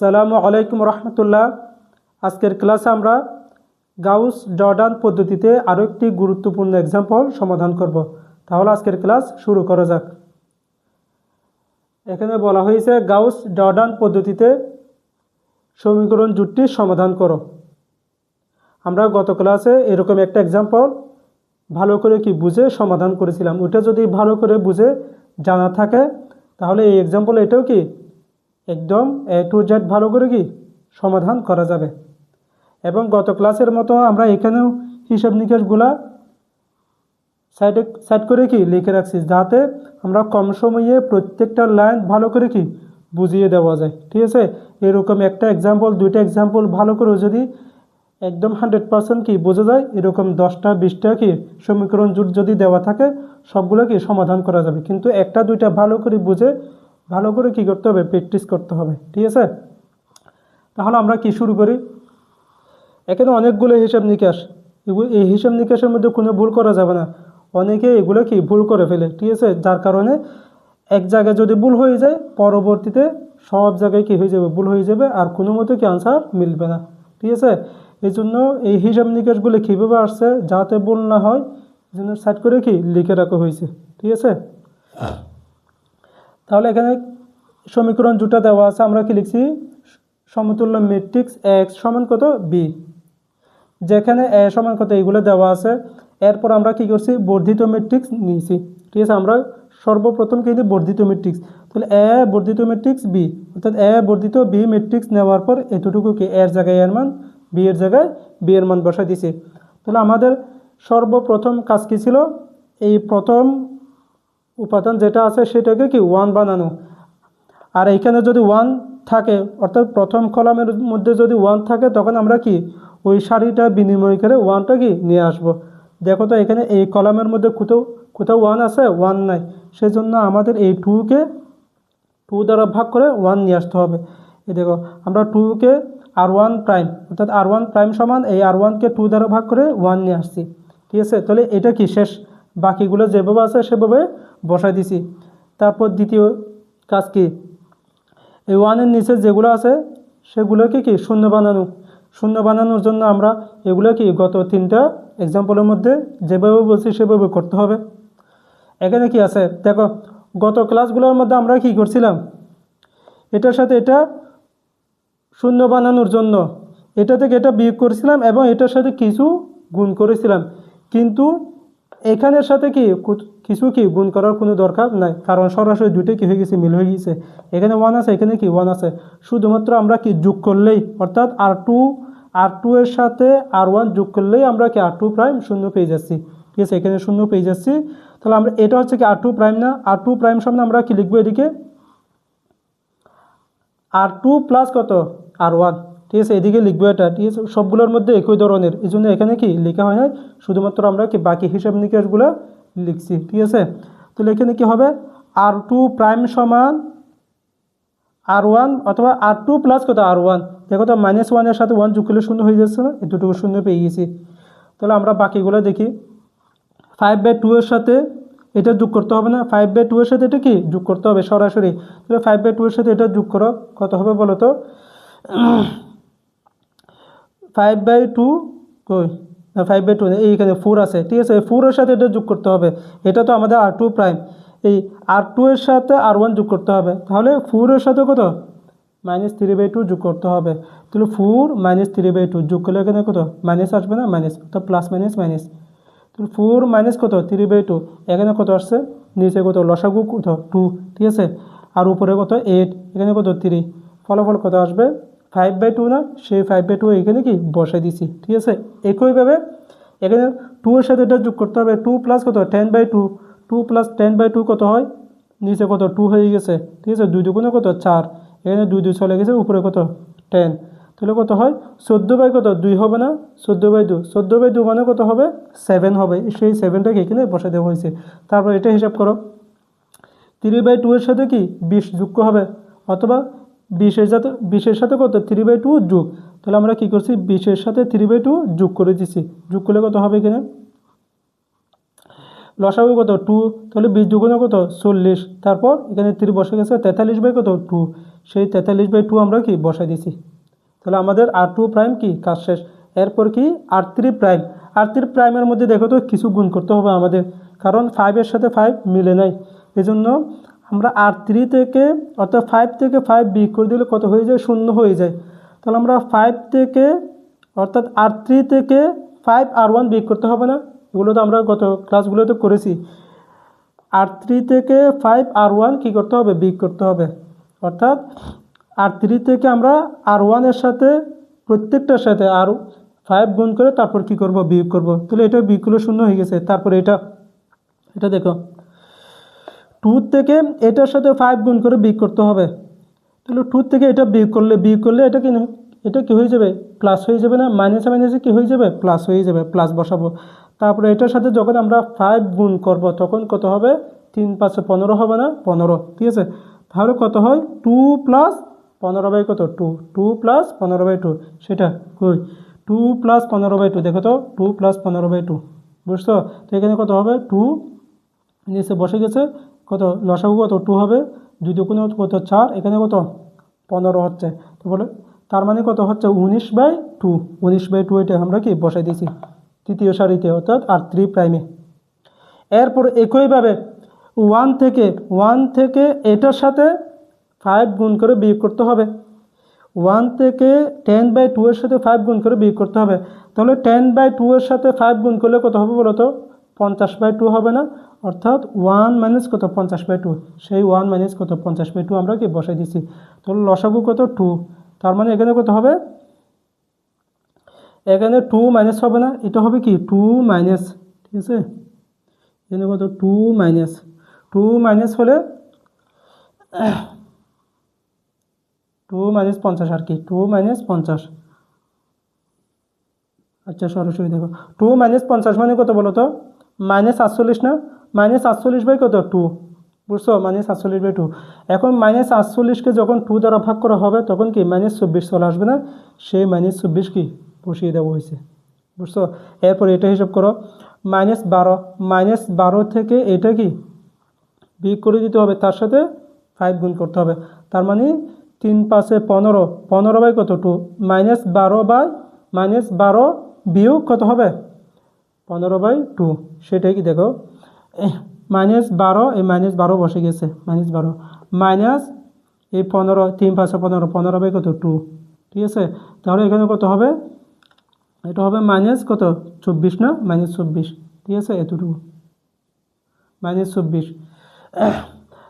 সালামু আলাইকুম রহমতুল্লাহ। আজকের ক্লাসে আমরা গাউস জর্ডান পদ্ধতিতে আরও একটি গুরুত্বপূর্ণ এক্সাম্পল সমাধান করব। তাহলে আজকের ক্লাস শুরু করা যাক। এখানে বলা হয়েছে গাউস জর্ডান পদ্ধতিতে সমীকরণ জুটটি সমাধান করো। আমরা গত ক্লাসে এরকম একটা এক্সাম্পল ভালো করে কি বুঝে সমাধান করেছিলাম। ওটা যদি ভালো করে বুঝে জানা থাকে, তাহলে এই এক্সাম্পল এটাও কি একদম এ টু জেড ভালো করে কি সমাধান করা যাবে। এবং গত ক্লাসের মতো আমরা এখানেও হিসাব নিকাশগুলা সাইডে সাইড করে কি লিখে রাখছি, যাতে আমরা কম সময়ে প্রত্যেকটা লাইন ভালো করে কি বুঝিয়ে দেওয়া যায়। ঠিক আছে? এরকম একটা এক্সাম্পল দুইটা এক্সাম্পল ভালো করে যদি একদম হান্ড্রেড পার্সেন্ট কি বোঝা যায়, এরকম দশটা, বিশটা কি সমীকরণ জুট যদি দেওয়া থাকে, সবগুলো কি সমাধান করা যাবে। কিন্তু একটা, দুইটা ভালো করে বুঝে ভালো করে কি করতে হবে? প্র্যাকটিস করতে হবে। ঠিক আছে? তাহলে আমরা কি শুরু করি? এখানে অনেকগুলো হিসাব নিকাশ। এই হিসাব নিকাশের মধ্যে কোনো ভুল করা যাবে না। অনেকে এগুলো কি? ভুল করে ফেলে। ঠিক আছে? যার কারণে এক জায়গায় যদি ভুল হয়ে যায়, পরবর্তীতে সব জায়গায় কি হয়ে যাবে? ভুল হয়ে যাবে আর কোনো মতো কি আনসার মিলবে না। ঠিক আছে? এই জন্য এই হিসাব নিকাশগুলো কীভাবে আসছে? যাতে ভুল না হয় এই জন্য সাইড করে কি? লিখে রাখা হয়েছে। ঠিক আছে? তাহলে এখানে সমীকরণ দুটা দেওয়া আছে, আমরা কি লিখছি? সমতুল্য ম্যাট্রিক্স এক্স সমান কত? বি যেখানে এ সমান কত? এগুলো দেওয়া আছে। এরপর আমরা কি করছি? বর্ধিত ম্যাট্রিক্স নিয়েছি। ঠিক আছে, আমরা সর্বপ্রথম কি নিই? বর্ধিত ম্যাট্রিক্স তাহলে এ বর্ধিত ম্যাট্রিক্স বি অর্থাৎ এ বর্ধিত বি ম্যাট্রিক্স নেওয়ার পর এতটুকু কি? এর জায়গায় এর মান বি এর জায়গায় বি এর মান বসাই দিছি। তাহলে আমাদের সর্বপ্রথম কাজ কী ছিল? এই প্রথম উপাদান যেটা আছে সেটাকে কি ওয়ান বানানো? আর এইখানে যদি ওয়ান থাকে, অর্থাৎ প্রথম কলামের মধ্যে যদি ওয়ান থাকে, তখন আমরা কি ওই সারিটা বিনিময় করে ওয়ানটা কি নিয়ে আসব। দেখো তো এখানে এই কলামের মধ্যে কোথাও কোথাও ওয়ান আছে ওয়ান নাই। সেজন্য আমাদের এই টুকে টু দ্বারা ভাগ করে ওয়ান নিয়ে আসতে হবে। এই দেখো, আমরা টুকে আর ওয়ান প্রাইম অর্থাৎ আর ওয়ান প্রাইম সমান এই আর ওয়ানকে টু দ্বারা ভাগ করে ওয়ান নিয়ে আসছি। ঠিক আছে? তাহলে এটা কি শেষ? বাকিগুলো যেভাবে আছে সেভাবে বসাই দিছি। তারপর দ্বিতীয় কাজ কি? এই ওয়ানের নিচে যেগুলো আছে সেগুলোকে কি শূন্য বানানো? শূন্য বানানোর জন্য আমরা এগুলো কি গত তিনটা এক্সাম্পলের মধ্যে যেভাবে বলছি সেভাবে করতে হবে। এখানে কি আছে? দেখো, গত ক্লাসগুলোর মধ্যে আমরা কি করছিলাম? এটার সাথে এটা শূন্য বানানোর জন্য এটা থেকে এটা বিয়োগ করেছিলাম এবং এটার সাথে কিছু গুণ করেছিলাম। কিন্তু এখানের সাথে কি কিছু কি গুণ করার কোনো দরকার? নাই, কারণ সরাসরি দুইটাই কি হয়ে গেছে? মিল হয়ে গেছে। এখানে ওয়ান আছে, এখানে কি ওয়ান আছে? শুধুমাত্র আমরা কি যোগ করলেই, অর্থাৎ আর টু আর টু এর সাথে আর ওয়ান যোগ করলেই আমরা কি আর টু প্রাইম শূন্য পেয়ে যাচ্ছি। ঠিক আছে, এখানে শূন্য পেয়ে যাচ্ছি। তাহলে আমরা এটা হচ্ছে কি আর টু প্রাইম না? আর টু প্রাইম সামনে আমরা কি লিখব এদিকে? আর টু প্লাস কত? আর ওয়ান ঠিক আছে এদিকে লিখব এটা। ঠিক আছে সবগুলোর মধ্যে একই ধরনের। এই জন্য এখানে কি লেখা হয় না? শুধুমাত্র আমরা কি বাকি হিসাব নিকাশগুলো লিখছি। ঠিক আছে? তাহলে এখানে কি হবে? আর টু প্রাইম সমান আর ওয়ান অথবা আর টু প্লাস কত? আর ওয়ান দেখো তো মাইনাস ওয়ানের সাথে ওয়ান যোগ করলে শূন্য হয়ে যাচ্ছে না? এই দুটুকু শূন্য পেয়ে গেছি। তাহলে আমরা বাকিগুলো দেখি। ফাইভ বাই টু এর সাথে এটা যোগ করতে হবে না। ফাইভ বাই টু এর সাথে এটা কি? যোগ করতে হবে সরাসরি। তাহলে ফাইভ বাই টু এর সাথে এটা যোগ করো। কত হবে বলো তো? ফাইভ বাই টু কই? ফাইভ বাই টু এইখানে ফোর আছে, ঠিক আছে? এই ফোরের সাথে এটা যোগ করতে হবে। এটা তো আমাদের আর টু প্রাইম এই আর টু এর সাথে আর ওয়ান যোগ করতে হবে। তাহলে ফোরের সাথে কত? মাইনাস থ্রি বাই টু যোগ করতে হবে। তাহলে four minus three by two যোগ করলে এখানে কত? মাইনাস আসবে না মাইনাস তো প্লাস মাইনাস মাইনাস তাহলে ফোর মাইনাস কত? থ্রি বাই টু এখানে কত আসছে? নিচে কত? লসাগু কত? টু ঠিক আছে? আর উপরে কত? এইট এখানে কত? থ্রি ফলাফল কত আসবে? ফাইভ বাই টু না, সেই ফাইভ বাই টু এখানে কি বসে দিছি, ঠিক আছে? একইভাবে এখানে টু এর সাথে এটা যোগ করতে হবে টু প্লাস কত ten by two two plus ten by two কত হয়? নিচে কত টু হয়ে গেছে, ঠিক আছে? দুই দুগুণে কত চার, এখানে দুই দুই চলে গেছে, উপরে কত টেন তাহলে কত হয়? চোদ্দ বাই কত? দুই হবে না, চোদ্দ বাই দু চোদ্দ বাই দু মানে কত হবে? সেভেন হবে, সেই সেভেনটাকে এখানে বসে দেওয়া হয়েছে। তারপর এটা হিসাব করো থ্রি বাই টু এর সাথে কি বিশ যুক্ত হবে? অথবা বিশের সাথে বিশের সাথে কত? থ্রি বাই টু যোগ। তাহলে আমরা কী করছি? বিশের সাথে থ্রি বাই টু যোগ করে দিছি। যোগ করলে কত হবে এখানে? লসাগু কত? টু তাহলে বিশ দুগুণে কত? চল্লিশ। তারপর এখানে থ্রি বসে গেছে, তেতাল্লিশ বাই কত? টু সেই তেতাল্লিশ বাই টু আমরা কি? বসাই দিছি। তাহলে আমাদের আর টু প্রাইম কি? কাজ শেষ। এরপর কি? R three prime R three প্রাইমের মধ্যে দেখো তো, কিছু গুণ করতে হবে আমাদের। কারণ ফাইভের সাথে ফাইভ মিলে নাই। এজন্য আমরা আর থ্রি থেকে, অর্থাৎ ফাইভ থেকে ফাইভ বিয়োগ করে দিলে কত হয়ে যায়? শূন্য হয়ে যায়। তাহলে আমরা ফাইভ থেকে, অর্থাৎ আর থ্রি থেকে ফাইভ আর ওয়ান বিয়োগ করতে হবে না? এগুলো তো আমরা গত ক্লাসগুলোতে করেছি। আর থ্রি থেকে ফাইভ আর ওয়ান কী করতে হবে? বিয়োগ করতে হবে। অর্থাৎ আর থ্রি থেকে আমরা আর ওয়ানের সাথে, প্রত্যেকটার সাথে আর ফাইভ গুণ করে তারপর কি করব? বিয়োগ করব। তাহলে এটা বিয়োগগুলো শূন্য হয়ে গেছে। তারপরে এটা এটা দেখো। টু থেকে এটার সাথে ফাইভ গুণ করে বিয়োগ করতে হবে। তাহলে টু থেকে এটা বিয়োগ করলে বিয়োগ করলে এটা কি এটা কি হয়ে যাবে? প্লাস হয়ে যাবে না? মাইনাসে মাইনাসে কি হয়ে যাবে? প্লাস হয়ে যাবে প্লাস বসাবো। তারপরে এটার সাথে যখন আমরা ফাইভ গুণ করব, তখন কত হবে? তিন পাঁচশো পনেরো হবে না? পনেরো, ঠিক আছে? তাহলে কত হয়? টু প্লাস পনেরো বাই কত? টু টু প্লাস পনেরো বাই টু সেটা কই? টু প্লাস পনেরো বাই টু দেখো তো টু প্লাস পনেরো বাই টু বুঝছ? তো এখানে কত হবে? টু নিচে বসে গেছে। কত? লসাগু কত? টু হবে। দুই দুগুণে কত? চার। এখানে কত? পনেরো হচ্ছে। তো বলে, তার মানে কত হচ্ছে? উনিশ বাই টু উনিশ বাই টু এটা আমরা কি বসাই দিয়েছি? তৃতীয় সারিতে, অর্থাৎ আর থ্রি প্রাইমে এরপর একইভাবে ওয়ান থেকে ওয়ান থেকে এটার সাথে ফাইভ গুণ করে বিয়োগ করতে হবে। ওয়ান থেকে টেন বাই টু এর সাথে ফাইভ গুণ করে বিয়োগ করতে হবে। তাহলে টেন বাই টু এর সাথে ফাইভ গুণ করলে কত হবে বলো তো? পঞ্চাশ বাই টু হবে না। অর্থাৎ ওয়ান মাইনাস কত? পঞ্চাশ বাই টু সেই ওয়ান মাইনাস কত? পঞ্চাশ বাই টু আমরা কি বসাই দিছি? তাহলে লসাগু কত? টু তার মানে এখানে কত হবে? এখানে টু মাইনাস হবে না। এটা হবে কি? টু মাইনাস ঠিক আছে? এখানে কত? টু মাইনাস টু মাইনাস হলে টু মাইনাস পঞ্চাশ আর কি? টু মাইনাস পঞ্চাশ। আচ্ছা সরাসরি দেখো। টু মাইনাস পঞ্চাশ মানে কত বলো তো? মাইনাস আটচল্লিশ না? মাইনাস আটচল্লিশ বাই কত? টু বুঝছ? মাইনাস আটচল্লিশ বাই টু এখন মাইনাস আটচল্লিশকে যখন টু দ্বারা ভাগ করা হবে, তখন কি মাইনাস চব্বিশ চলে আসবে না? সেই মাইনাস চব্বিশ কি? বসিয়ে দেওয়া হয়েছে। বুঝছ? এরপর এটা হিসাব করো। মাইনাস বারো। মাইনাস বারো থেকে এটা কি? বিয়োগ করে দিতে হবে, তার সাথে ফাইভ গুণ করতে হবে। তার মানে তিন পাঁচে পনেরো। পনেরো বাই কত? টু মাইনাস বারো বাই মাইনাস বারো বিয়োগ কত হবে? পনেরো বাই টু সেটাই কি দেখো? মাইনাস বারো, এই মাইনাস বারো বসে গেছে মাইনাস বারো। মাইনাস এই পনেরো, তিন পাঁচশো পনেরো পনেরো বাই কত? টু ঠিক আছে? তাহলে এখানে কত হবে? এটা হবে মাইনাস কত? চব্বিশ না? মাইনাস চব্বিশ, ঠিক আছে? এতটুকু। মাইনাস চব্বিশ।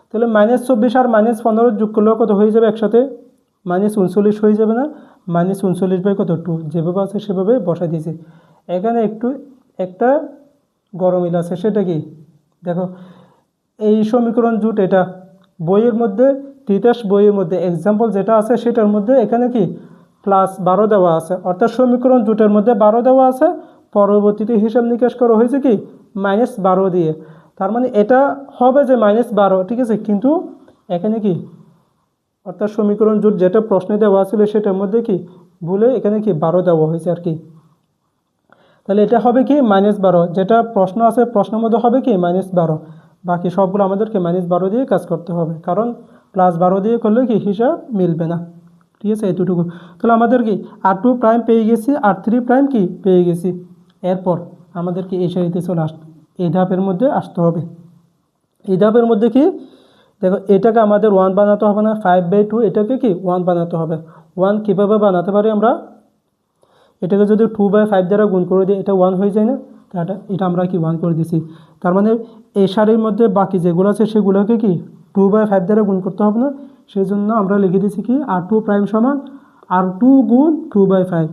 তাহলে মাইনাস চব্বিশ আর মাইনাস পনেরো যোগ করলেও কত হয়ে যাবে একসাথে? মাইনাস উনচল্লিশ হয়ে যাবে না? মাইনাস উনচল্লিশ বাই কত? টু যেভাবে আছে সেভাবে বসাই দিয়েছে। এখানে একটু একটা গরমিল আছে, সেটা কি? দেখো, এই সমীকরণ জুট এটা। বইয়ের মধ্যে, তিতাস বইয়ের মধ্যে এক্সাম্পল যেটা আছে, সেটার মধ্যে এখানে কি? প্লাস বারো দেওয়া আছে। অর্থাৎ সমীকরণ জুটের মধ্যে বারো দেওয়া আছে, পরবর্তীতে হিসাব নিকাশ করা হয়েছে কি? মাইনাস বারো দিয়ে। তার মানে এটা হবে যে মাইনাস বারো, ঠিক আছে? কিন্তু এখানে কি? অর্থাৎ সমীকরণ জুট যেটা প্রশ্নে দেওয়া ছিল, সেটার মধ্যে কি? ভুলে এখানে কি? বারো দেওয়া হয়েছে আর কি। তাহলে এটা হবে কি? মাইনাস বারো। যেটা প্রশ্ন আছে, প্রশ্নের মধ্যে হবে কি? মাইনাস বারো। বাকি সবগুলো আমাদেরকে মাইনাস বারো দিয়ে কাজ করতে হবে। কারণ প্লাস বারো দিয়ে করলে কি হিসাব মিলবে না। ঠিক আছে? এতটুকু। তাহলে আমাদের কি? আর টু প্রাইম পেয়ে গেছি। আর থ্রি প্রাইম কি? পেয়ে গেছি। এরপর আমাদেরকে এই সারিতে চলে আস, এই ধাপের মধ্যে আসতে হবে। এই ধাপের মধ্যে কি? দেখো, এটাকে আমাদের ওয়ান বানাতে হবে না। ফাইভ বাই টু এটাকে কি? ওয়ান বানাতে হবে। ওয়ান কীভাবে বানাতে পারি আমরা? এটাকে যদি টু বাই ফাইভ দ্বারা গুণ করে দিই, এটা ওয়ান হয়ে যায় না? তাহলে এটা আমরা কি ওয়ান করে দিছি? তার মানে এই সারির মধ্যে বাকি যেগুলো আছে সেগুলোকে কি টু বাই ফাইভ দ্বারা গুণ করতে হবে না? সেই জন্য আমরা লিখে দিছি কি আর টু প্রাইম সমান আর টু গুণ টু বাই ফাইভ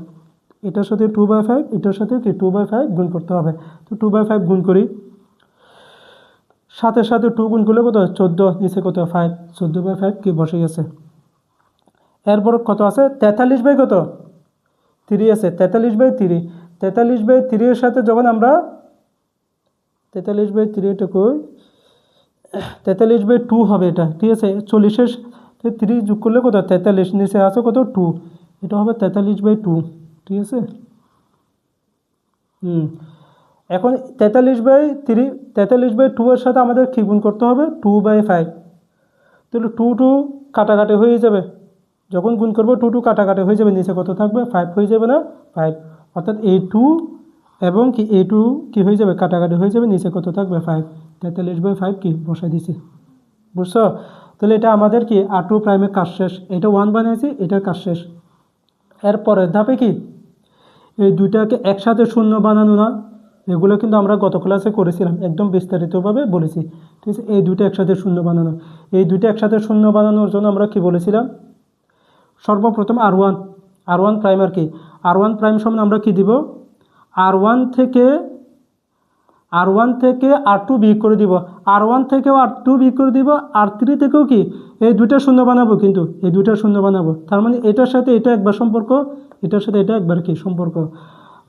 এটার সাথে টু বাই ফাইভ এটার সাথে কি টু বাই ফাইভ গুণ করতে হবে। তো টু বাই ফাইভ গুণ করি। সাথে সাথে টু গুণ করলে কত? চোদ্দ, নিচে কত? ফাইভ চোদ্দ বাই ফাইভ কি বসে গেছে? এরপর কত আছে? তেতাল্লিশ বাই কত? থ্রি আছে, তেতাল্লিশ বাই থ্রি তেতাল্লিশ বাই থ্রির সাথে যখন আমরা তেতাল্লিশ বাই থ্রিটুকু তেতাল্লিশ বাই টু হবে এটা, ঠিক আছে? চল্লিশের থ্রি যোগ করলে কত? তেতাল্লিশ, নিচে আছে কত? টু। এটা হবে তেতাল্লিশ বাই টু, ঠিক আছে? হুম। এখন তেতাল্লিশ বাই থ্রি তেতাল্লিশ বাই টু এর সাথে আমাদের কী গুণ করতে হবে? Two by five. তাহলে টু টু কাটাকাটি হয়ে যাবে। যখন গুণ করব টু টু কাটাকাটি হয়ে যাবে, নিচে কত থাকবে? ফাইভ হয়ে যাবে না? ফাইভ অর্থাৎ এই টু এবং কি এই টু কী হয়ে যাবে? কাটাকাটি হয়ে যাবে, নিচে কত থাকবে? ফাইভ তেতাল্লিশ বাই ফাইভ কি? বসাই দিছি। বুঝছ? তাহলে এটা আমাদের কি? আর টু প্রাইমের কাজ শেষ। এটা ওয়ান বানিয়েছি এটার কাজ শেষ। এরপরের ধাপে কি? এই দুইটাকে একসাথে শূন্য বানানো না। এগুলো কিন্তু আমরা গত ক্লাসে করেছিলাম, একদম বিস্তারিতভাবে বলেছি। ঠিক আছে? এই দুইটা একসাথে শূন্য বানানো। এই দুইটা একসাথে শূন্য বানানোর জন্য আমরা কি বলেছিলাম? সর্বপ্রথম R one R one prime আর কি? আর ওয়ান প্রাইম সমান আমরা কি দিব? আর ওয়ান থেকে আর ওয়ান থেকে আর টু বিয়োগ করে দিব। আর ওয়ান থেকেও আর টু বিয়োগ করে দিব আর থ্রি থেকেও কি? এই দুইটা শূন্য বানাবো কিন্তু, এই দুইটা শূন্য বানাবো। তার মানে এটার সাথে এটা একবার সম্পর্ক, এটার সাথে এটা একবার কি সম্পর্ক?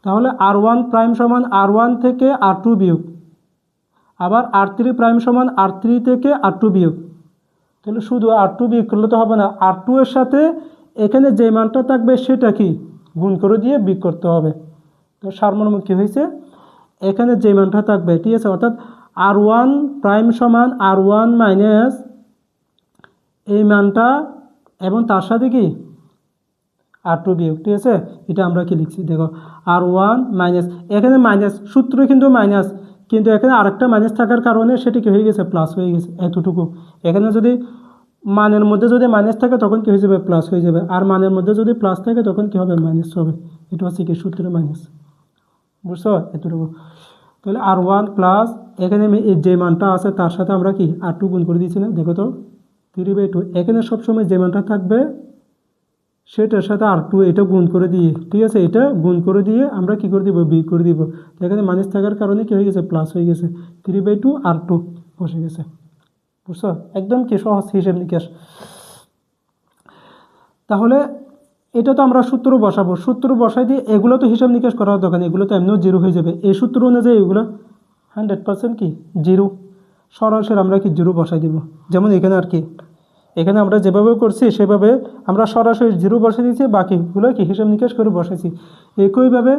তাহলে আর ওয়ান প্রাইম সমান আর ওয়ান থেকে আর টু বিয়োগ, আবার আর থ্রি প্রাইম সমান আর থ্রি থেকে আর টু বিয়োগ। তাহলে শুধু আর টু বিয়োগ করলে তো হবে না আর টু এর সাথে এখানে যে মানটা থাকবে সেটা কি? গুণ করে দিয়ে বিয়োগ করতে হবে। তো সারমর্ম কী হয়েছে? এখানে যে মানটা থাকবে, ঠিক আছে? অর্থাৎ আর ওয়ান প্রাইম সমান আর ওয়ান মাইনাস এই মানটা এবং তার সাথে কি? আর টু বিয়োগ, ঠিক আছে? এটা আমরা কি লিখছি? দেখো, আর ওয়ান মাইনাস, এখানে মাইনাস, সূত্র কিন্তু মাইনাস, কিন্তু এখানে আরেকটা মাইনাস থাকার কারণে সেটা কি হয়ে গেছে? প্লাস হয়ে গেছে, এতটুকু। এখানে যদি মানের মধ্যে যদি মাইনাস থাকে তখন কি হয়ে যাবে? প্লাস হয়ে যাবে। আর মানের মধ্যে যদি প্লাস থাকে তখন কি হবে? মাইনাস হবে। এটা হচ্ছে কি? সূত্র মাইনাস বুঝছ? এতটুকু। তাহলে আর ওয়ান প্লাস এখানে যে মানটা আছে তার সাথে আমরা কি? আর টু গুণ করে দিয়েছি না? দেখো তো। থ্রি বাই টু এখানে সবসময় যে মানটা থাকবে, সেটার সাথে আর টু এটা গুণ করে দিয়ে, ঠিক আছে? এটা গুণ করে দিয়ে আমরা কি করে দিব? বি করে দিব। এখানে মাইনাস থাকার কারণে কি হয়ে গেছে? প্লাস হয়ে গেছে। Three by two R two বসে গেছে। বুঝছ? একদম কি সহজ হিসেব নিকাশ। তাহলে এটা তো আমরা সূত্র বসাবো। সূত্র বসাই দিয়ে এগুলো তো হিসাব নিকাশ করার দরকার নেই, এগুলো তো এমনিও জিরো হয়ে যাবে। এই সূত্র অনুযায়ী এগুলো হান্ড্রেড পার্সেন্ট কি? জিরো। সরাসরি আমরা কি জিরো বসাই দিব? যেমন এখানে আর কি। এখানে আমরা যেভাবে করছি, সেভাবে আমরা সরাসরি জিরো বসে দিয়েছি, বাকিগুলো কি হিসাব নিকাশ করে বসেছি একইভাবে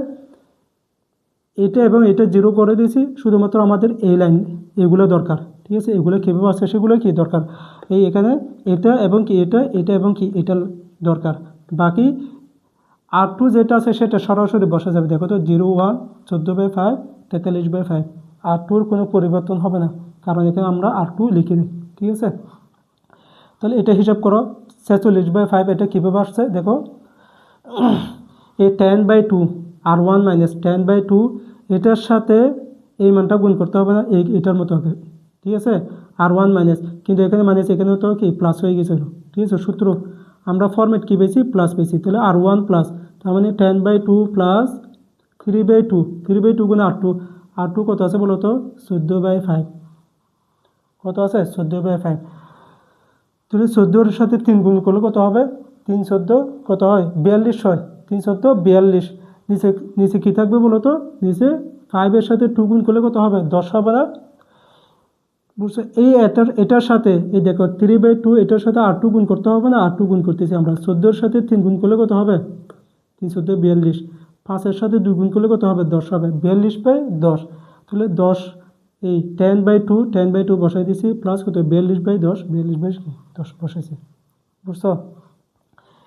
এটা এবং এটা জিরো করে দিয়েছি, শুধুমাত্র আমাদের এই লাইন, এগুলো দরকার। ঠিক আছে? এগুলো কীভাবে আছে সেগুলো কি দরকার? এই এখানে এটা এবং কি এটা এটা এবং কি, এটা দরকার। বাকি আর টু যেটা আছে সেটা সরাসরি বসা যাবে। দেখো তো জিরো ওয়ান চোদ্দ বাই ফাইভ তেতাল্লিশ বাই ফাইভ আর টুর কোনো পরিবর্তন হবে না, কারণ এখানে আমরা আর টু লিখে নিই ঠিক আছে? তাহলে এটা হিসাব করো, ছেচল্লিশ বাই ফাইভ এটা কীভাবে আসছে দেখো, এই ten by two R one minus ten by two এটার সাথে এই মানটা গুণ করতে হবে না, এই, এটার মতো হবে। ঠিক আছে? আর ওয়ান মাইনাস কিন্তু এখানে মাইনাস এখানে তো কি? প্লাস হয়ে গেছিল। ঠিক আছে, সূত্র। আমরা ফর্মেট কী পেয়েছি? প্লাস পেয়েছি। তাহলে আর ওয়ান প্লাস তার মানে ten by two plus three by two three by two গুণ আর টু আর টু কত আছে বলো তো? চোদ্দ বাই ফাইভ কত আছে? চোদ্দ বাই ফাইভ তাহলে চোদ্দোর সাথে তিন গুণ করলে কত হবে? তিন চোদ্দ। কত হয়? বিয়াল্লিশ হয়। তিন চোদ্দ, বিয়াল্লিশ। নিচে নিচে কী থাকবে বলো তো? নিচে ফাইভের সাথে টু গুণ করলে কত হবে? দশ হবে না? বুঝছ? এই এটার এটার সাথে, এই দেখো থ্রি বাই টু এটার সাথে আর টু গুণ করতে হবে না, আর টু গুণ করতেছি আমরা। চোদ্দোর সাথে তিন গুণ করলে কত হবে? তিন চোদ্দ, বিয়াল্লিশ। পাঁচের সাথে দুই গুণ করলে কত হবে? দশ হবে। বিয়াল্লিশ বাই দশ। তাহলে দশ, এই ten by two ten by two বসাই দিছি প্লাস কত? বিয়াল্লিশ বাই দশ। বিয়াল্লিশ বাই দশ বসাইছি। বুঝছ?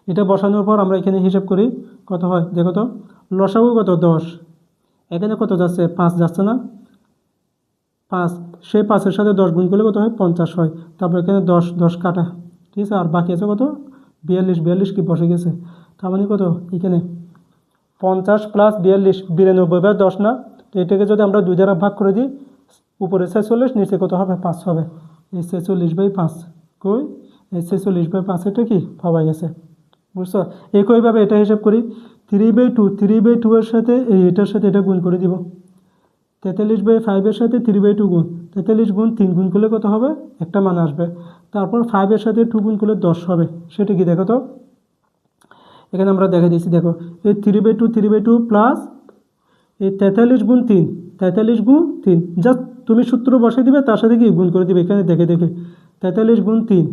এটা বসানোর পর আমরা এখানে হিসাব করি, কত হয়? দেখো তো, লসাগু কত? দশ। এখানে কত যাচ্ছে? পাঁচ যাচ্ছে না। পাঁচ, সেই পাঁচের সাথে দশ গুণ করলে কত হয়? পঞ্চাশ হয়। তারপর এখানে দশ দশ কাটা। ঠিক আছে? আর বাকি আছে কত? বিয়াল্লিশ বিয়াল্লিশ কি বসে গেছে? তার মানে কত? এখানে পঞ্চাশ প্লাস বিয়াল্লিশ, বিরানব্বই বা দশ না? তো এটাকে যদি আমরা দুই দ্বারা ভাগ করে দিই, উপরে ছেচল্লিশ, নিচে কত হবে? পাঁচ হবে। এই ছেচল্লিশ বাই পাঁচ কই? এই ছেচল্লিশ বাই পাঁচ এটা কি? পাওয়া গেছে। বুঝছ? একইভাবে এটা হিসাব করি। Three by two three by two এর সাথে এই এটার সাথে এটা গুণ করে দিব। তেতাল্লিশ বাই ফাইভের সাথে থ্রি বাই টু গুণ। তেতাল্লিশ গুণ তিন গুণ করলে কত হবে? একটা মান আসবে। তারপর ফাইভের সাথে টু গুণ করলে দশ হবে। সেটা কি দেখো তো? এখানে আমরা দেখে দিচ্ছি দেখো। এই three by two three by two plus এই তেতাল্লিশ গুণ তিন, তেতাল্লিশ গুণ তিন। জাস্ট তুমি সূত্র বসে দিবে, তার সাথে কি গুণ করে দিবে? এখানে দেখে দেখে। তেতাল্লিশ গুণ তিন,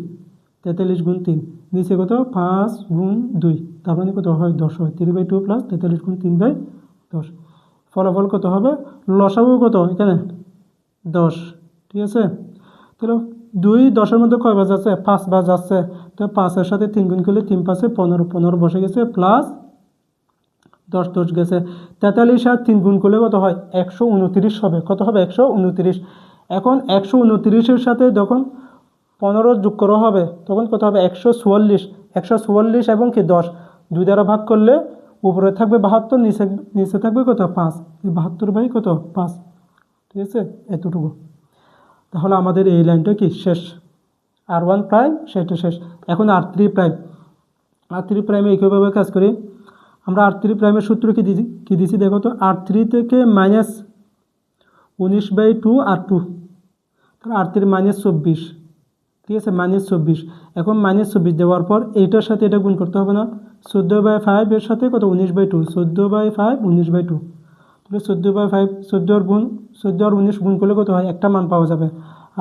তেতাল্লিশ গুণ তিন। নিচে কত? পাঁচ গুণ দুই। তার মানে কত হয়? দশ হয়। থ্রি বাই টু প্লাস তেতাল্লিশ গুণ তিন বাই দশ। ফলাফল কত হবে? লসাগু কত? এখানে দশ, ঠিক আছে? তাহলে দুই দশের মধ্যে কয় বাজ আছে? পাঁচ বাজ আছে। তো পাঁচের সাথে তিন গুণ করলে তিন পাঁচে পনেরো পনেরো বসে গেছে প্লাস দশ দশ গেছে। তেতাল্লিশ আর তিন গুণ করলে কত হয়? একশো উনতিরিশ হবে। কত হবে? একশো উনতিরিশ। এখন একশো উনতিরিশের সাথে যখন পনেরো যোগ করা হবে, তখন কত হবে? একশো চুয়াল্লিশ। একশো চুয়াল্লিশ এবং কি দশ? দুই দ্বারা ভাগ করলে উপরে থাকবে বাহাত্তর, নিচে নিচে থাকবে কত? পাঁচ। বাহাত্তর বাই কত? পাঁচ। ঠিক আছে? এতটুকু। তাহলে আমাদের এই লাইনটা কি? শেষ। আর ওয়ান প্রাইম, সেটা শেষ। এখন R three prime. R three প্রাইমে একইভাবে কাজ করি। আমরা আর থ্রি প্রাইমের সূত্র কি দিছি? কী দিছি দেখো তো? আর থ্রি থেকে মাইনাস উনিশ বাই টু আর টু। তাহলে আর থ্রি মাইনাস চব্বিশ। ঠিক আছে? মাইনাস চব্বিশ। এখন মাইনাস চব্বিশ দেওয়ার পর এইটার সাথে এটা গুণ করতে হবে না। চোদ্দ বাই ফাইভ এর সাথে কত? উনিশ বাই টু চোদ্দ বাই ফাইভ উনিশ বাই টু তাহলে চোদ্দ বাই ফাইভ চোদ্দোর গুণ চোদ্দ আর উনিশ গুণ করলে কত হয়? একটা মান পাওয়া যাবে।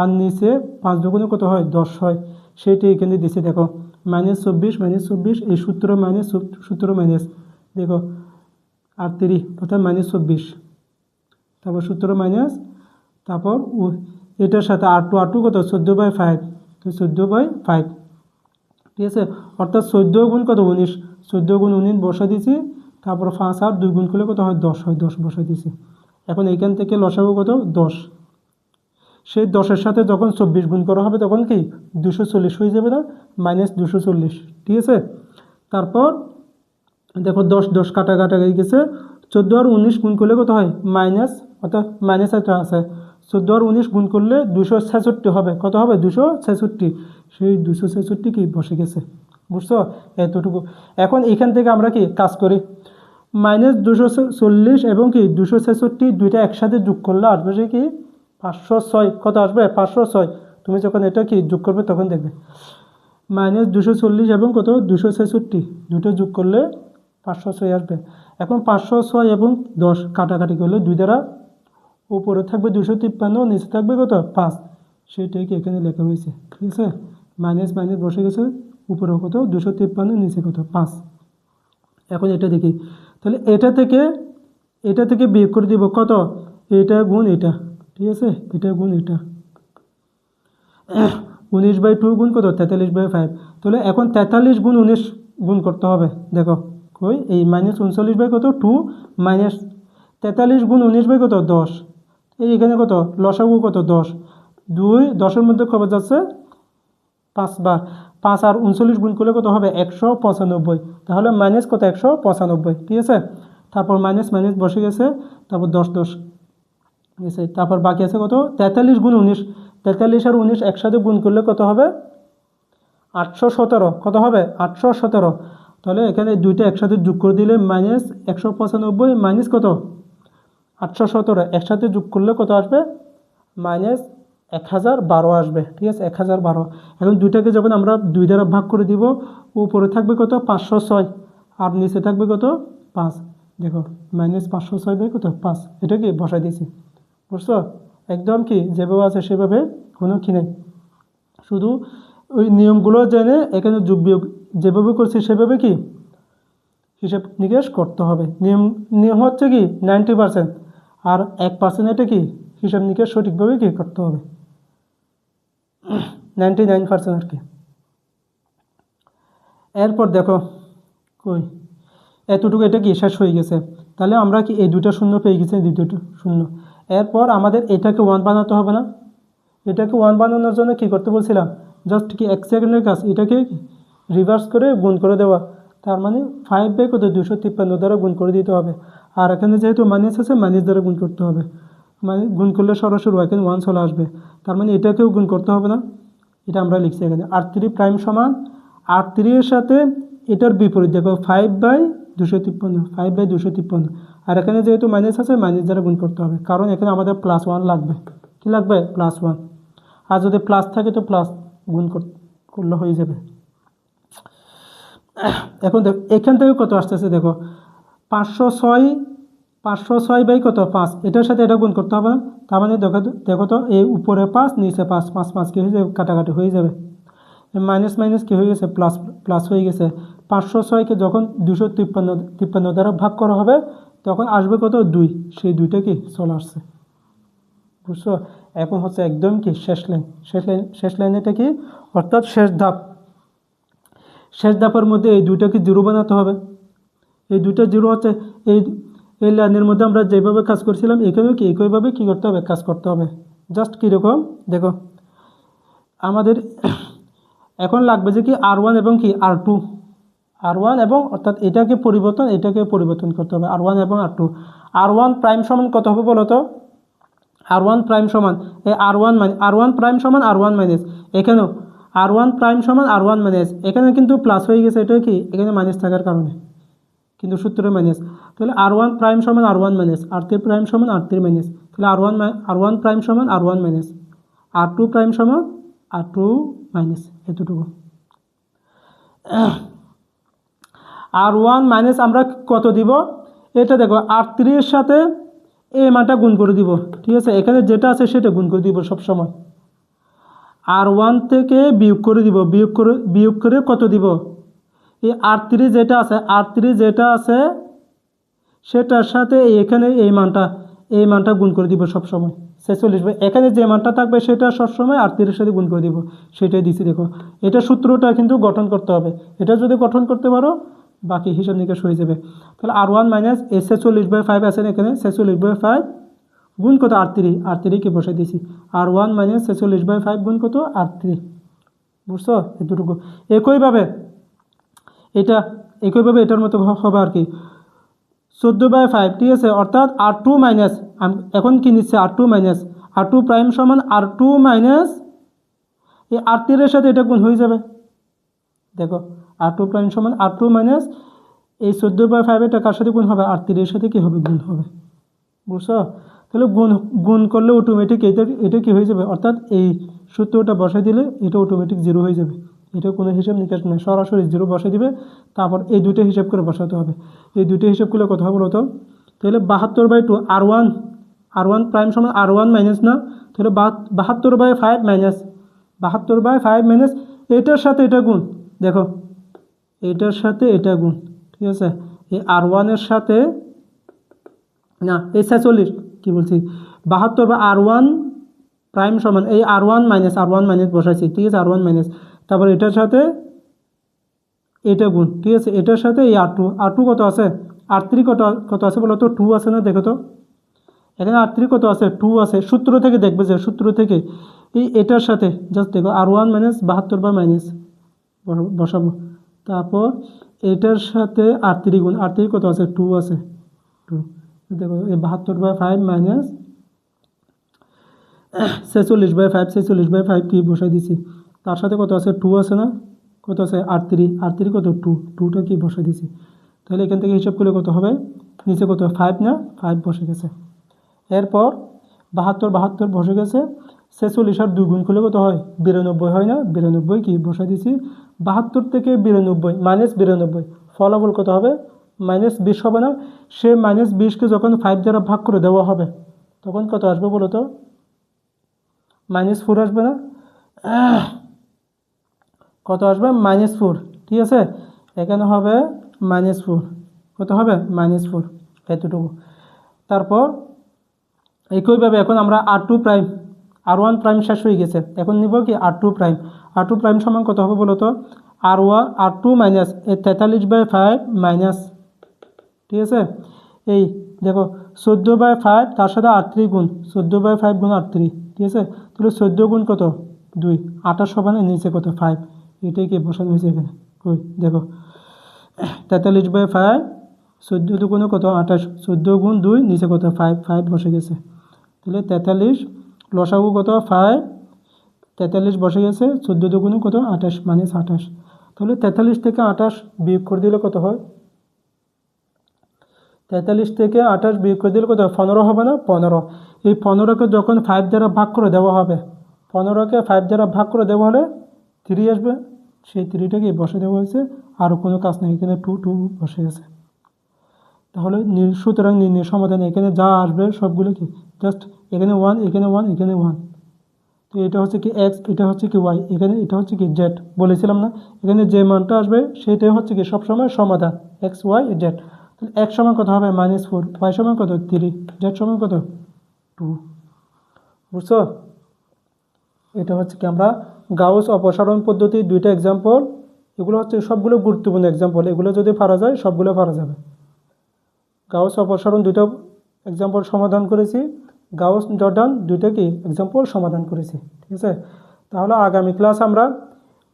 আর নিচে পাঁচ দুগুণে কত হয়? দশ হয়। সেইটি এখানে দিছে দেখো। মাইনাস চব্বিশ মাইনাস চব্বিশ, এই সূত্র মাইনাস সূত্র মাইনাস দেখো, আর তিরি অর্থাৎ মাইনাস চব্বিশ। তারপর সূত্র মাইনাস তারপর এটার সাথে আর টু আর টু কত? চোদ্দ বাই ফাইভ তো চোদ্দ বাই ফাইভ ঠিক আছে? অর্থাৎ চোদ্দ গুণ কত? উনিশ। চোদ্দ গুণ উনিশ বসা দিয়েছি তারপর পাঁচ আর দুই গুণ করলে কত হয়? দশ হয়, দশ বসা দিয়েছি এখন এইখান থেকে লসাগু কত? দশ। সেই দশের সাথে যখন চব্বিশ গুণ করা হবে, তখন কি? দুশো চল্লিশ হয়ে যাবে না? মাইনাস দুশো চল্লিশ। ঠিক আছে? তারপর দেখো দশ দশ কাটা কাটা হয়ে গেছে। চোদ্দ আর উনিশ গুণ করলে কত হয়? মাইনাস, অর্থাৎ মাইনাস একটা আছে। চোদ্দ আর উনিশ গুণ করলে দুশো ছেষট্টি হবে। কত হবে? দুশো ছেষট্টি। সেই দুশো ছেষট্টি কি? বসে গেছে। বুঝছ? এতটুকু। এখন এখান থেকে আমরা কি কাজ করি? মাইনাস দুশো চল্লিশ এবং কি দুশো ছেষট্টি দুইটা একসাথে যোগ করলে আসবে যে কি? পাঁচশো ছয়। কত আসবে? পাঁচশো ছয়। তুমি যখন এটা কি যোগ করবে তখন দেখবে। মাইনাস দুশো চল্লিশ এবং কত? দুশো ছেষট্টি। দুটো যোগ করলে পাঁচশো ছয় আসবে। এখন পাঁচশো ছয় এবং দশ কাটাকাটি করলে দুই দ্বারা উপরে থাকবে দুশো তিপ্পান্ন, নিচে থাকবে কত? পাঁচ। সেটাই কি এখানে লেখা হয়েছে। ঠিক আছে? মাইনাস মাইনাস বসে গেছে। উপরে কত? দুশো তিপ্পান্ন নিচে কত? পাঁচ। এখন এটা দেখি। তাহলে এটা থেকে এটা থেকে বিয়োগ করে দিব কত? এটা গুণ এটা। ঠিক আছে? এটা গুণ এটা। উনিশ বাই টু গুণ কত? তেতাল্লিশ বাই ফাইভ তাহলে এখন তেতাল্লিশ গুণ উনিশ গুণ করতে হবে। দেখো, কই? এই মাইনাস উনচল্লিশ বাই কত? টু মাইনাস তেতাল্লিশ গুণ উনিশ বাই কত? দশ। এই এখানে কত? লসাগু কত? দশ। দুই, দশের মধ্যে খবর যাচ্ছে? পাঁচবার। পাঁচ আর উনচল্লিশ গুণ করলে কত হবে? একশো পঁচানব্বই। তাহলে মাইনাস কত? একশো পঁচানব্বই। ঠিক আছে? তারপর মাইনাস মাইনাস বসে গেছে। তারপর দশ দশ। ঠিক আছে? তারপর বাকি আছে কত? তেতাল্লিশ গুণ উনিশ। তেতাল্লিশ আর উনিশ একসাথে গুণ করলে কত হবে? আটশো সতেরো। কত হবে? আটশো সতেরো। তাহলে এখানে দুইটা একসাথে যোগ করে দিলে মাইনাস একশো পঁচানব্বই মাইনাস কত? আটশো সতেরো। একসাথে যোগ করলে কত আসবে? মাইনাস এক হাজার বারো আসবে, ঠিক আছে? এক হাজার বারো। এখন দুইটাকে যখন আমরা দুই দ্বারা ভাগ করে দিব, উপরে থাকবে কত? পাঁচশো ছয়। আর নিচে থাকবে কত? পাঁচ। দেখো মাইনাস পাঁচশো ছয় বাই কত? পাঁচ। এটা কি? বসাই দিয়েছি। বুঝছ? একদম কি? যেভাবে আছে সেভাবে কোনো কি নেই। শুধু ওই নিয়মগুলো জেনে এখানে যোগ বিয়োগ, যেভাবে করছি সেভাবে কি? হিসাব নিকেশ করতে হবে। নিয়ম নিয়ম হচ্ছে কি? Ninety percent. আর এক পার্সেন্ট এটা কি? হিসাব নিকেশ সঠিকভাবে কি করতে হবে? নাইনটি নাইন পার্সেন্ট আর কি। এরপর দেখো, কই? এতটুকু এটা কি শেষ হয়ে গেছে? তাহলে আমরা কি এই দুটো শূন্য পেয়ে গেছি দুটো শূন্য? এরপর আমাদের এটাকে ওয়ান বানাতে হবে না? এটাকে ওয়ান বানানোর জন্য কি করতে বলছিলাম? জাস্ট কি এক সেকেন্ডের কাজ, এটাকে রিভার্স করে গুণ করে দেওয়া। তার মানে ফাইভ বাই কত দুশো তিপ্পান্ন দ্বারা গুণ করে দিতে হবে। আর এখানে যেহেতু মাইনাস আছে মাইনাস দ্বারা গুণ করতে হবে। মানে গুণ করলে সরাসরি এখানে ওয়ান চলে আসবে। তার মানে এটাকেও গুণ করতে হবে না। এটা আমরা লিখছি এখানে আর থ্রি প্রাইম সমান আর থ্রি এর সাথে এটার বিপরীত, দেখো ফাইভ বাই দুশো তিপ্পান্ন ফাইভ বাই দুশো তিপ্পান্ন। আর এখানে যেহেতু মাইনাস আছে মাইনাস দ্বারা গুণ করতে হবে। কারণ এখানে আমাদের প্লাস ওয়ান লাগবে। কী লাগবে? প্লাস ওয়ান আর যদি প্লাস থাকে তো প্লাস গুণ কর- করলে হয়ে যাবে। এখন দেখো, এখান থেকে কত আসতেছে দেখো? পাঁচশো ছয় পাঁচশো ছয় বাই কত? পাঁচ। এটার সাথে এটা গুণ করতে হবে না। তার মানে দেখো দেখো তো, এই উপরে পাঁচ, নিচে পাঁচ পাঁচ পাঁচ কী হয়ে যাবে? কাটাকাটি হয়ে যাবে। মাইনাস মাইনাস কী হয়ে গেছে? প্লাস প্লাস হয়ে গেছে। পাঁচশো ছয়কে যখন দুশো তিপ্পান্ন তিপ্পান্ন দ্বারা ভাগ করা হবে, তখন আসবে কত? দুই। সেই দুইটা কি? চলে আসছে। বুঝছ? এখন হচ্ছে একদম কি? শেষ লাইন শেষ লাইন শেষ লাইন এটা কি? অর্থাৎ শেষ ধাপ। শেষ ধাপের মধ্যে এই দুইটাকে জিরো বানাতে হবে। এই দুইটা জিরো হচ্ছে, এই এই লাইনের মধ্যে আমরা যেভাবে কাজ করছিলাম এখানেও কি একইভাবে কী করতে হবে কাজ করতে হবে জাস্ট কীরকম দেখো আমাদের এখন লাগবে যে কি আর ওয়ান এবং কি আর টু আর ওয়ান এবং অর্থাৎ এটাকে পরিবর্তন এটাকে পরিবর্তন করতে হবে আর ওয়ান এবং R two R one prime সমান কত হবে বলো তো আর ওয়ান প্রাইম সমান এই R one minus R one prime সমান আর ওয়ান মাইনাস এখানেও আর ওয়ান প্রাইম সমান আর ওয়ান মাইনাস এখানে কিন্তু প্লাস হয়ে গেছে এটা কি এখানে মাইনাস থাকার কারণে কিন্তু সূত্রে মাইনাস তাহলে আর ওয়ান প্রাইম সমান R one minus R three prime সমান আর থ্রি মাইনাস তাহলে R one R one prime সমান R one minus R two prime সমান আর টু মাইনাস এতটুকু। আর ওয়ান মাইনাস আমরা কত দিব? এটা দেখো আর থ্রির সাথে এই মানটা গুণ করে দিব। ঠিক আছে? এখানে যেটা আছে সেটা গুণ করে দিব সব সময় আর ওয়ান থেকে বিয়োগ করে দিব। বিয়োগ করে বিয়োগ করে কত দিব? এই আর থ্রি যেটা আছে আর থ্রি যেটা আছে, সেটার সাথে এখানে এই মানটা এই মানটা গুণ করে দিব সব সময় ছেচল্লিশ বাই, এখানে যে মানটা থাকবে সেটা সবসময় আর তিরিশের সাথে গুণ করে দিব। সেটাই দিছি, দেখো। এটা সূত্রটা কিন্তু গঠন করতে হবে। এটা যদি গঠন করতে পারো, বাকি হিসাব নিকাশ হয়ে যাবে। তাহলে আর ওয়ান মাইনাস এ ছেচল্লিশ বাই ফাইভ আছে না এখানে? ছেচল্লিশ বাই ফাইভ গুণ কত আর থ্রিকে বসে দিয়েছি। আর ওয়ান মাইনাস ছেচল্লিশ বাই ফাইভ গুণ কত থ্রি বুঝছ? এতটুকু। একইভাবে এটা একইভাবে এটার মতো হবে আর কি। চোদ্দ বাই ফাইভ ঠিক আছে? অর্থাৎ আর টু মাইনাস এখন কি নিচ্ছে? R two minus R two prime সমান আর টু মাইনাস এই আর তিনের সাথে এটা গুণ হয়ে যাবে। দেখো, আর টু প্রাইম সমান আর টু মাইনাস এই চোদ্দ বাই ফাইভ এটা কার সাথে গুণ হবে? আর তিনের সাথে কী হবে গুণ হবে? বুঝছ? তাহলে গুণ গুণ করলে অটোমেটিক এটা এটা কী হয়ে যাবে? অর্থাৎ এই সূত্রটা বসাই দিলে এটা অটোমেটিক জিরো হয়ে যাবে। এটা কোনো হিসাব নিকাশ নেই সরাসরি জিরো বসাই দিবে, তারপর এই দুটো হিসাব করে বসাতে হবে। এই দুটো হিসাব করলে কত হবে বলতো তাহলে বাহাত্তর by two R one R one prime সমান আর ওয়ান মাইনাস না, তাহলে বাহাত- বাহাত্তর বাই ফাইভ মাইনাস বাহাত্তর বাই ফাইভ মাইনাস এটার সাথে এটা গুণ, দেখো, এটার সাথে এটা গুণ, ঠিক আছে? এই আর ওয়ানের সাথে, না, এই ছেচল্লিশ, কী বলছি? বাহাত্তর বা আর ওয়ান প্রাইম সমান এই R one minus R one minus বসাইছি, ঠিক আছে? আর ওয়ান মাইনাস তারপর এটার সাথে এটা গুণ, ঠিক আছে? এটার সাথে এই আর টু আর টু কত আছে? আর থ্রি কত কত আছে বলো তো? টু আছে না? দেখো তো। এখানে আর থ্রি কত আছে? টু আছে। সূত্র থেকে দেখবে যে, সূত্র থেকে এই এটার সাথে জাস্ট দেখো আর ওয়ান মাইনাস বাহাত্তর বা মাইনাস বসাবো। তারপর এটার সাথে আর থ্রি গুণ আর থ্রি কত আছে? টু আছে। টু দেখো, এই বাহাত্তর বাই ফাইভ মাইনাস ছেচল্লিশ বাই ফাইভ ছেচল্লিশ বাই ফাইভ কি বসাই দিছি? তার সাথে কত আছে টু আছে না? কত আছে? আর থ্রি থ্রি কত? টু টুটা কি বসাই দিছি তাহলে এখান থেকে হিসাব করলে কত হবে? নিচে কত? ফাইভ না? ফাইভ বসে গেছে। এরপর বাহাত্তর বাহাত্তর বসে গেছে। ছেচল্লিশ আর দুই গুণ করলে কত হয়? বিরানব্বই হয় না? বিরানব্বই কি? বসাই দিছি বাহাত্তর থেকে বিরানব্বই মাইনাস বিরানব্বই। ফলাফল কত হবে? মাইনাস বিশ হবে না? সে মাইনাস বিশকে যখন ফাইভ দ্বারা ভাগ করে দেওয়া হবে, তখন কত আসবে বলো তো? মাইনাস ফোর আসবে না? কত আসবে? মাইনাস ফোর ঠিক আছে? এখানে হবে মাইনাস ফোর কত হবে? মাইনাস ফোর এতটুকু। তারপর একইভাবে এখন আমরা R two prime R one prime শেষ হয়ে গেছে। এখন নিব কি R two prime R two prime সমান কত হবে বলো তো? R one R two minus এই তেতাল্লিশ বাই ফাইভ মাইনাস ঠিক আছে? এই দেখো, চোদ্দ বাই ফাইভ তার সাথে আট থ্রি গুণ, চোদ্দ বাই ফাইভ গুণ আট থ্রি ঠিক আছে? তাহলে চোদ্দ গুণ কত? দুই। আঠাশ সমানে নিচে কত? ফাইভ এটাই কি বসানো হয়েছে এখানে? দেখো। তেতাল্লিশ বাই ফাইভ চোদ্দ দুগুণে কত? আঠাশ। চোদ্দ গুণ দুই, নিচে কত? ফাইভ ফাইভ বসে গেছে। তাহলে তেতাল্লিশ লসাগু কত? ফাইভ তেতাল্লিশ বসে গেছে, চোদ্দ দুগুণে কত? আঠাশ মাইনাস আঠাশ। তাহলে তেতাল্লিশ থেকে আঠাশ বিয়োগ করে দিলে কত হয়? তেতাল্লিশ থেকে আঠাশ বিয়োগ করে দিলে কত? পনেরো হবে না? পনেরো। এই পনেরোকে যখন ফাইভ দ্বারা ভাগ করে দেওয়া হবে, পনেরোকে ফাইভ দ্বারা ভাগ করে দেওয়া হলে থ্রি আসবে। সেই থ্রিটাকে বসে দেওয়া হয়েছে। আর কোনো কাজ নেই, এখানে টু টু বসে গেছে। তাহলে সুতরাং নির্ণয় সমাধান, এখানে যা আসবে সবগুলো কি? জাস্ট এখানে ওয়ান এখানে ওয়ান এখানে ওয়ান তো এটা হচ্ছে কি এক্স এটা হচ্ছে কি ওয়াই এখানে এটা হচ্ছে কি জেড বলেছিলাম না? এখানে যে মানটা আসবে, সেটাই হচ্ছে কি সবসময় সমাধান এক্স ওয়াই জেড তাহলে এক সময় কত হবে? মাইনাস ফোর ওয়াই সময় কত? থ্রি জেড সময় কত? টু বুঝছ? এটা হচ্ছে কি আমরা গাউস অপসারণ পদ্ধতি দুইটা এক্সাম্পল এগুলো হচ্ছে সবগুলো গুরুত্বপূর্ণ এক্সাম্পল এগুলো যদি পারা যায়, সবগুলো পারা যাবে। গাউস অপসারণ দুইটা এক্সাম্পল সমাধান করেছি, গাউস জর্ডান দুইটা কি এক্সাম্পল সমাধান করেছি, ঠিক আছে? তাহলে আগামী ক্লাস আমরা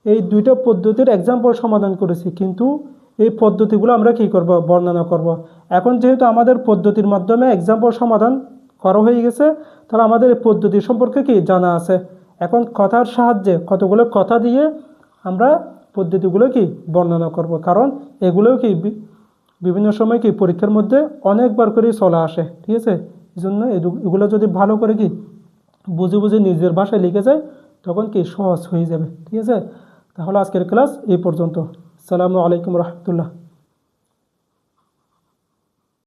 এই দুইটা পদ্ধতির এক্সাম্পল সমাধান করেছি, কিন্তু এই পদ্ধতিগুলো আমরা কি করব? বর্ণনা করব। এখন যেহেতু আমাদের পদ্ধতির মাধ্যমে এক্সাম্পল সমাধান করা হয়ে গেছে, তাহলে আমাদের এই পদ্ধতি সম্পর্কে কি জানা আছে? এখন কথার সাহায্যে কতগুলো কথা দিয়ে আমরা পদ্ধতিগুলো কি বর্ণনা করব? কারণ এগুলোও কি বিভিন্ন সময় কি পরীক্ষার মধ্যে অনেকবার করে চলে আসে, ঠিক আছে? এই জন্য এগুলো যদি ভালো করে কি বুঝে বুঝে নিজের ভাষায় লিখে যায়, তখন কি সহজ হয়ে যাবে, ঠিক আছে? তাহলে আজকের ক্লাস এই পর্যন্ত। আসসালামু আলাইকুম রহমতুল্লাহ।